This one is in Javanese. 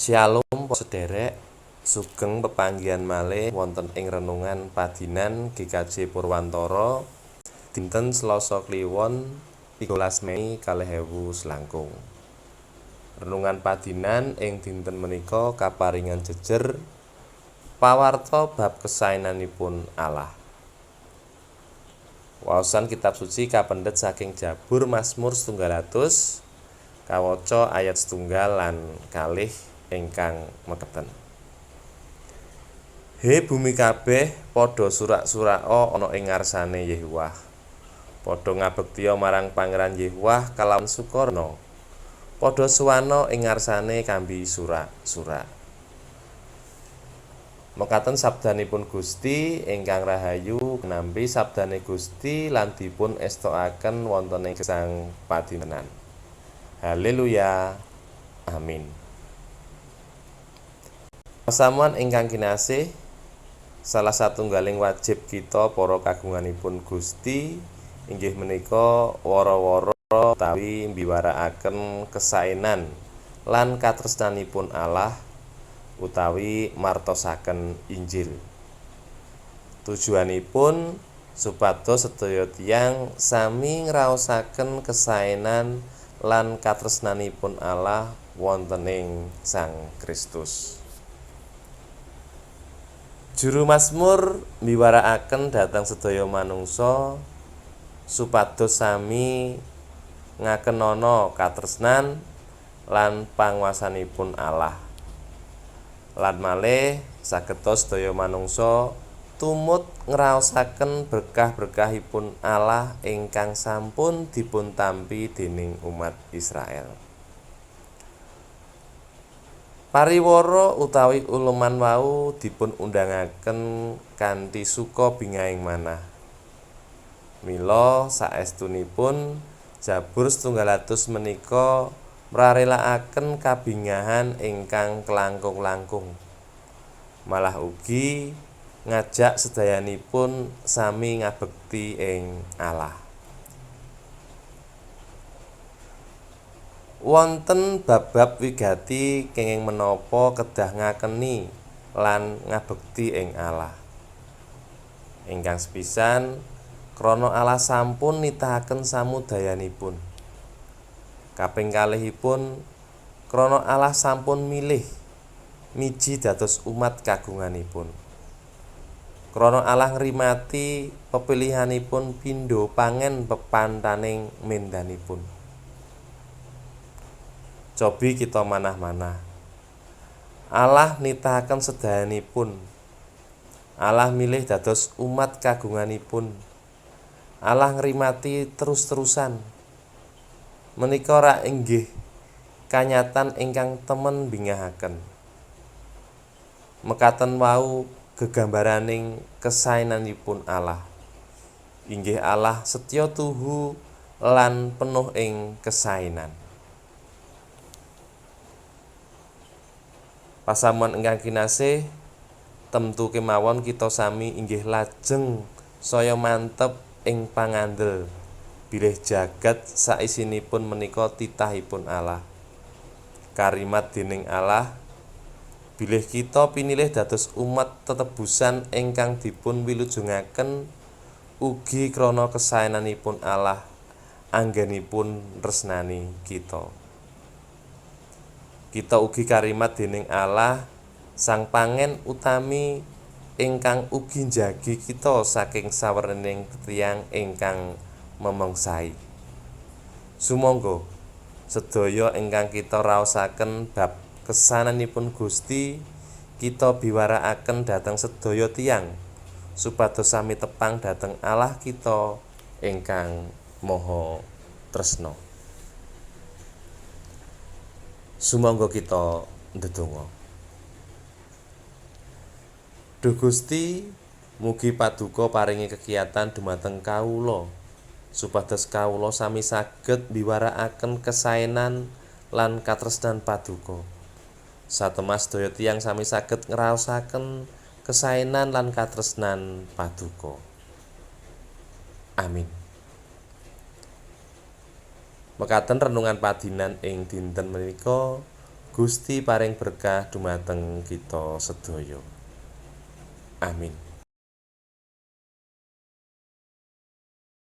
Shalom sederek. Sugeng pepanggihan malih wonten ing renungan padinan GKJ Purwantara. Dinten Selasa Kliwon 13 Mei kalih ewu selangkung. Renungan padinan ing dinten menika kaparingan jejer pawarta bab kesaenanipun Allah. Waosan kitab suci kapendhet saking Jabur Mazmur setunggal atus kawaca ayat setunggal lan kalih ingkang meketen He bumi kabeh padha surak-suraka ana ing ngarsane Yehowah padha ngabektiya marang Pangeran Yehowah kalawan sukarna padha suwana ing ngarsane kambi surak-surak Mekaten sabdanipun Gusti ingkang rahayu nampi sabdane Gusti lan dipun estokaken wonten ing gesang padintenan. Haleluya. Amin. Pasamuan ingkang kinasih salah satunggaling wajib kita para kagunganipun Gusti inggih menika wara-wara utawi mbiwarakaken kesaenan lan katresnanipun Allah utawi martosaken Injil. Tujuanipun supados sedaya tiyang sami ngraosaken kesaenan lan katresnanipun Allah wonten ing Sang Kristus. Juru Mazmur miwarakaken dhateng sedaya manungsa supados sami ngakenana katresnan lan panguwasanipun Allah. lan malih sagetos sedaya manungsa tumut ngraosaken berkah-berkahipun Allah ingkang sampun dipuntampi dening umat Israel. Pariwara utawi uluman wau dipun undangaken kanthi suka bingahing manah. Mila saestunipun Jabur setunggal atus menika mrarelakaken kabingahan ingkang kelangkung-langkung malah ugi ngajak sedayanipun sami ngabekti ing Allah wonten bab-bab wigati kenging menapa kedah ngakeni lan ngabekti ing Allah ingkang sepisan krana Allah sampun nitahaken samudayanipun Kaping kalihipun krana Allah sampun milih miji dados umat kagunganipun. Krana Allah ngrimati pepilihanipun pindho pangen pepantaning mendanipun. Cobi kita manah-manah. Allah nitahaken sedayanipun. Allah milih dados umat kagunganipun. Allah ngrimati terus-terusan menika rak inggih kanyatan ingkang temen bingahaken mekaten wau gegambaraning kesaenanipun Allah inggih Allah setya tuhu lan penuh ing kesaenan pasamuan ingkang kinasih temtu kemawon kita sami inggih lajeng saya mantep ing pangandel. Bilih jagat saisinipun menika titahipun Allah. Karimat dening Allah bilih kita pinilih dados umat tetebusan ingkang dipun wilujengaken ugi krana kesaenanipun Allah anggenipun resnani kita kita ugi karimat dening Allah sang pangen utami ingkang ugi njagi kita saking sawerning tiyang ingkang memengsai. Sumangga sedaya ingkang kita raosaken bab kesananipun Gusti kita biwarakaken dhateng sedaya tiyang supados sami tepang dhateng Allah kita ingkang maha tresna. Sumangga kita ndedonga. Duh Gusti, mugi paduka paringi kegiatan dumateng kawula supados kawula sami saged biwarakaken kesaenan lan katresnan paduka. Satemas daya tiyang sami saged ngraosaken kesaenan lan katresnan paduka. Amin. Mekaten renungan padinan ing dinten menika Gusti paring berkah dhumateng kita sedaya. Amin